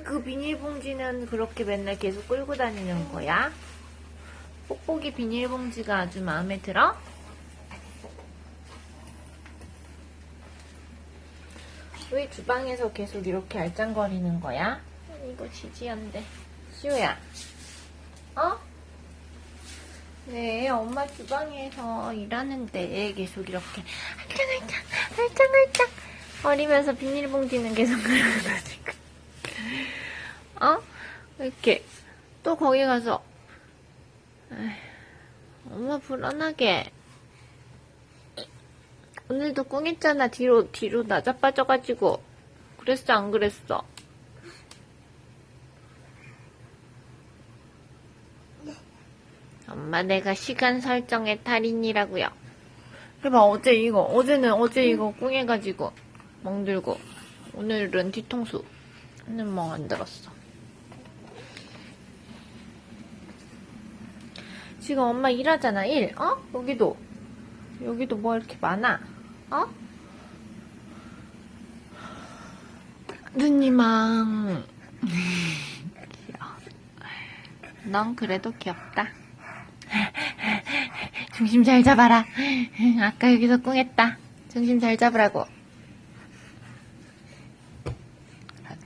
왜그 비닐봉지는 그렇게 맨날 계속 끌고 다니는 거야? 뽁뽁이 비닐봉지가 아주 마음에 들어? 왜 주방에서 계속 이렇게 알짱거리는 거야? 이거 지지한데. 시우야. 어? 네, 엄마 주방에서 일하는데 계속 이렇게 알짱알짱, 알짱알짱 거리면서 비닐봉지는 계속 끌어가지고. 어? 이렇게 또 거기 가서 엄마 불안하게 오늘도 꿍했잖아 뒤로 뒤로 낮아 빠져가지고 그랬어 안 그랬어? 엄마 내가 시간 설정의 달인이라고요. 해봐 어제 이거 어제는 어제 이거 꿍해가지고 멍들고 오늘은 뒤통수 는 멍안 들었어. 지금 엄마 일하잖아 일. 어? 여기도. 여기도 뭐 이렇게 많아? 어? 눈이망 귀여워. 넌 그래도 귀엽다. 중심 잘 잡아라. 아까 여기서 꿍했다. 중심 잘 잡으라고.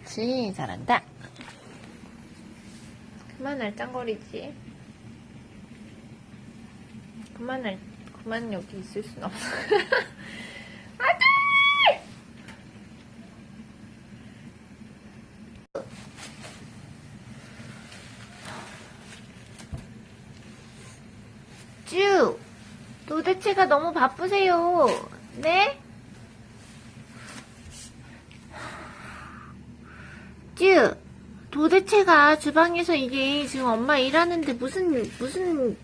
그렇지 잘한다. 그만 알짱거리지 그만 알 그만 여기 있을 순 없어. 안돼! 쭈! 도대체가 너무 바쁘세요. 네? 쭈! 도대체가 주방에서 이게 지금 엄마 일하는데 무슨 무슨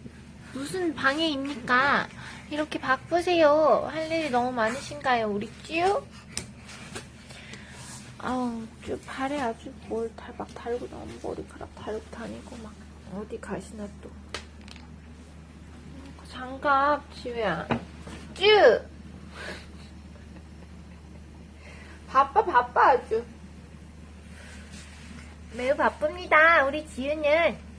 무슨 방해입니까? 이렇게 바쁘세요. 할 일이 너무 많으신가요, 우리 쭈? 아우, 쭈 발에 아주 뭘 달, 막 달고 나면 머리카락 달고 다니고 막 어디 가시나 또. 장갑, 쭈야. 쭈! 바빠, 바빠, 아주. 매우 바쁩니다, 우리 지우는.